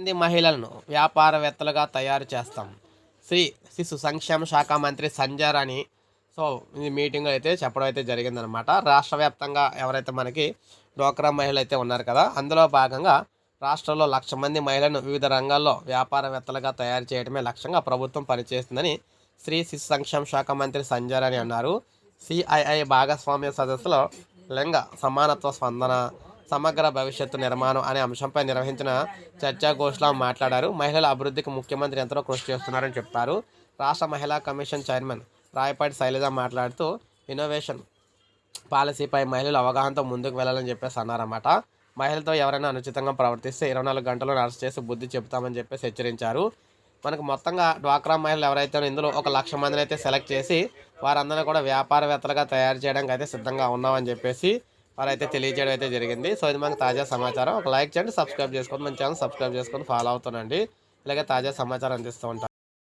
మంది మహిళలను వ్యాపారవేత్తలుగా తయారు చేస్తాం. శ్రీ శిశు సంక్షేమ శాఖ మంత్రి సంజయ్ రాణి. సో ఈ మీటింగ్లో అయితే చెప్పడం అయితే జరిగిందనమాట. రాష్ట్ర వ్యాప్తంగా ఎవరైతే మనకి డోక్రా మహిళలు అయితే ఉన్నారు కదా అందులో భాగంగా రాష్ట్రంలో లక్ష మంది మహిళలను వివిధ రంగాల్లో వ్యాపారవేత్తలుగా తయారు చేయడమే లక్ష్యంగా ప్రభుత్వం పనిచేస్తుందని శ్రీ శిశు సంక్షేమ శాఖ మంత్రి సంజయ్ రాణి అన్నారు. సిఐఐ భాగస్వామ్య సదస్సులో లింగ సమానత్వ స్పందన సమగ్ర భవిష్యత్తు నిర్మాణం అనే అంశంపై నిర్వహించిన చర్చాగోష్ఠిలో మాట్లాడారు. మహిళల అభివృద్ధికి ముఖ్యమంత్రి ఎంతో కృషి చేస్తున్నారని చెప్పారు. రాష్ట్ర మహిళా కమిషన్ చైర్మన్ రాయపాటి శైలజ మాట్లాడుతూ ఇన్నోవేషన్ పాలసీపై మహిళలు అవగాహనతో ముందుకు వెళ్ళాలని చెప్పేసి అన్నారన్నమాట. మహిళలతో ఎవరైనా అనుచితంగా ప్రవర్తిస్తే ఇరవై నాలుగు గంటల్లో అరెస్ట్ చేసి బుద్ధి చెబుతామని చెప్పేసి హెచ్చరించారు. మనకు మొత్తంగా డ్వాక్రా మహిళలు ఎవరైతే ఇందులో ఒక లక్ష మందిని అయితే సెలెక్ట్ చేసి వారందరినీ కూడా వ్యాపారవేత్తలుగా తయారు చేయడానికి అయితే సిద్ధంగా ఉన్నామని చెప్పేసి వారైతే తెలియజేయడం అయితే జరిగింది. సో ఇది మనకు తాజా సమాచారం. ఒక లైక్ చేయండి సబ్స్క్రైబ్ చేసుకోండి. మన ఛానల్ సబ్స్క్రైబ్ చేసుకొని ఫాలో అవుతానండి ఇలాగే తాజా సమాచారం అందిస్తూ ఉంటాను